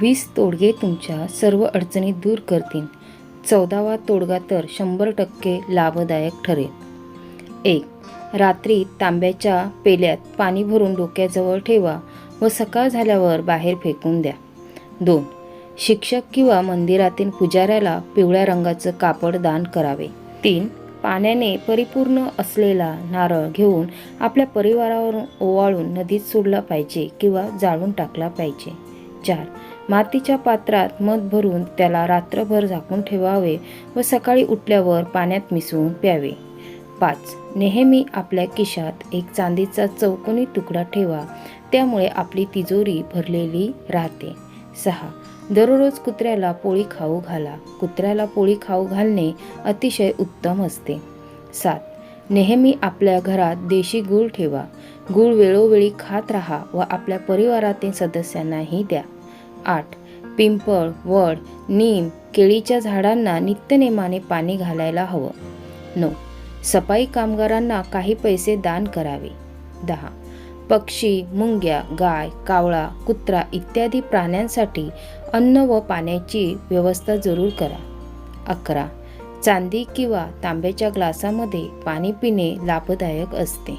वीस तोडगे तुमच्या सर्व अडचणी दूर करतील. चौदावा तोडगा तर शंभर टक्के लाभदायक ठरेल. एक रात्री तांब्याच्या पेल्यात पाणी भरून डोक्याजवळ ठेवा व सकाळ झाल्यावर बाहेर फेकून द्या. दोन शिक्षक किंवा मंदिरातील पुजाऱ्याला पिवळ्या रंगाचं कापड दान करावे. तीन पाण्याने परिपूर्ण असलेला नारळ घेऊन आपल्या परिवारावरून ओवाळून नदीत सोडला पाहिजे किंवा जाळून टाकला पाहिजे. चार मातीच्या पात्रात मध भरून त्याला रात्रभर झाकून ठेवावे व सकाळी उठल्यावर पाण्यात मिसळून प्यावे. पाच. नेहमी आपल्या खिशात एक चांदीचा चौकोनी तुकडा ठेवा त्यामुळे आपली तिजोरी भरलेली राहते. सहा. दररोज कुत्र्याला पोळी खाऊ घाला. कुत्र्याला पोळी खाऊ घालणे अतिशय उत्तम असते. सात. नेहमी आपल्या घरात देशी गूळ ठेवा. गूळ वेळोवेळी खात राहा व आपल्या परिवारातील सदस्यांनाही द्या. आठ. पिंपळ वड नीम केळीच्या झाडांना नित्यनेमाने पाणी घालायला हवं. नऊ. सफाई कामगारांना काही पैसे दान करावे. दहा. पक्षी मुंग्या गाय कावळा कुत्रा इत्यादी प्राण्यांसाठी अन्न व पाण्याची व्यवस्था जरूर करा. अकरा. चांदी किंवा तांब्याच्या ग्लासामध्ये पाणी पिणे लाभदायक असते.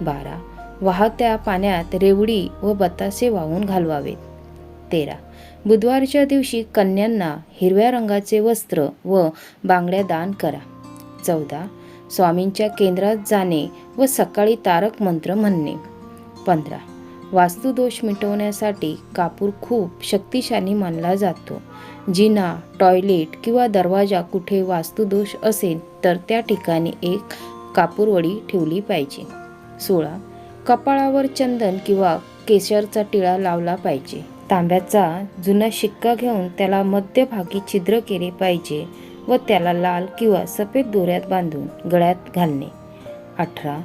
बारा. वाहत्या पाण्यात रेवडी व बतासे वाहून घालवावेत. तेरा. बुधवारच्या दिवशी कन्यांना हिरव्या रंगाचे वस्त्र व बांगड्या दान करा. चौदा. स्वामींच्या केंद्रात जाणे व सकाळी तारक मंत्र म्हणणे. पंधरा. वास्तुदोष मिटवण्यासाठी कापूर खूप शक्तिशाली मानला जातो. जिना टॉयलेट किंवा दरवाजा कुठे वास्तुदोष असेल तर त्या ठिकाणी एक कापूरवडी ठेवली पाहिजे. सोळा. कपाळावर चंदन किंवा केशरचा टिळा लावला पाहिजे. तांब्याचा जुना शिक्का घेऊन त्याला मध्यभागी छिद्र केले पाहिजे व त्याला लाल किंवा सफेद दोऱ्यात बांधून गळ्यात घालणे. अठरा.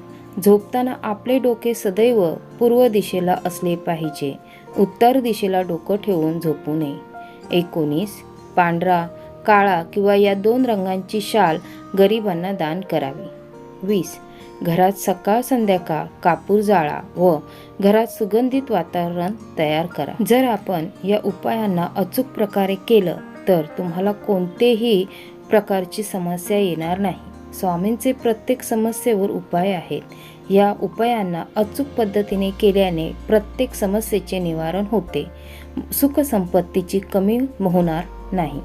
झोपताना आपले डोके सदैव पूर्व दिशेला असले पाहिजे. उत्तर दिशेला डोकं ठेवून झोपू नये. एकोणीस. पांढरा काळा किंवा या दोन रंगांची शाल गरिबांना दान करावी. वीस. घरात सकाळ संध्याकाळ कापूर जाळा व घरात सुगंधित वातावरण तयार करा. जर आपण या उपायांना अचूक प्रकारे केलं तर तुम्हाला कोणतेही प्रकारची समस्या येणार नाही. स्वामींचे प्रत्येक समस्येवर उपाय आहेत. या उपायांना अचूक पद्धतीने केल्याने प्रत्येक समस्येचे निवारण होते. सुखसंपत्तीची कमी होणार नाही.